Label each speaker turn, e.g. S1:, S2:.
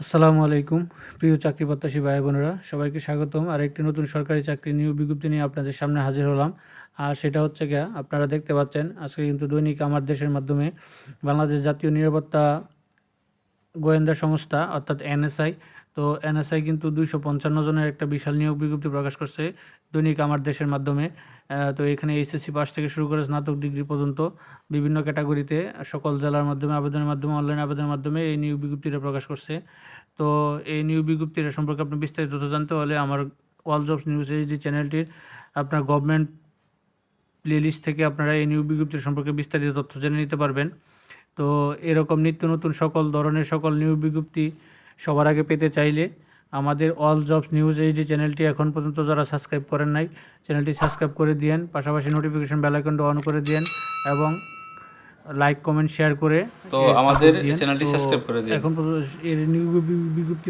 S1: আসসালামু আলাইকুম, প্রিয় চাকরি প্রত্যাশী ভাই বোনেরা, সবাইকে স্বাগতম। আর একটি নতুন সরকারি চাকরি নিয়োগ বিজ্ঞপ্তি নিয়ে আপনাদের সামনে হাজির হলাম। আর সেটা হচ্ছে গিয়া, আপনারা দেখতে পাচ্ছেন, আজকে কিন্তু দৈনিক আমার দেশের মাধ্যমে বাংলাদেশ জাতীয় নিরাপত্তা গোয়েন্দা সংস্থা, অর্থাৎ এনএসআই। তো এনএসআই কিন্তু দুইশো পঞ্চান্ন জনের একটা বিশাল নিয়োগ বিজ্ঞপ্তি প্রকাশ করছে দৈনিক আমার দেশের মাধ্যমে। তো এখানে এইচএসসি পাস থেকে শুরু করে স্নাতক ডিগ্রি পর্যন্ত বিভিন্ন ক্যাটাগরিতে সকল জেলার মাধ্যমে, আবেদনের মাধ্যমে, অনলাইন আবেদনের মাধ্যমে এই নিয়োগ বিজ্ঞপ্তিটা প্রকাশ করছে। তো এই নিয়োগ বিজ্ঞপ্তিটা সম্পর্কে আপনি বিস্তারিত তথ্য জানতে হলে আমার ওয়াল জবস নিউজ এইচডি চ্যানেলটির আপনার গভর্নমেন্ট প্লেলিস্ট থেকে আপনারা এই নিয়োগ বিজ্ঞপ্তি সম্পর্কে বিস্তারিত তথ্য জেনে নিতে পারবেন। তো এরকম নিত্য নতুন সকল ধরনের সকল নিয়োগ বিজ্ঞপ্তি সবার আগে পেতে চাইলে আমাদের অল জবস নিউজ এইচডি চ্যানেলটি এখন পর্যন্ত যারা সাবস্ক্রাইব করেন নাই চ্যানেলটি সাবস্ক্রাইব করে দিয়েন পাশাপাশি নোটিফিকেশন বেল আইকনটা অন করে দিয়েন এবং লাইক কমেন্ট শেয়ার করে
S2: তো আমাদের। চ্যানেলটি সাবস্ক্রাইব করে দিন
S1: এখন পর্যন্ত এর নিউ বিজ্ঞপ্তি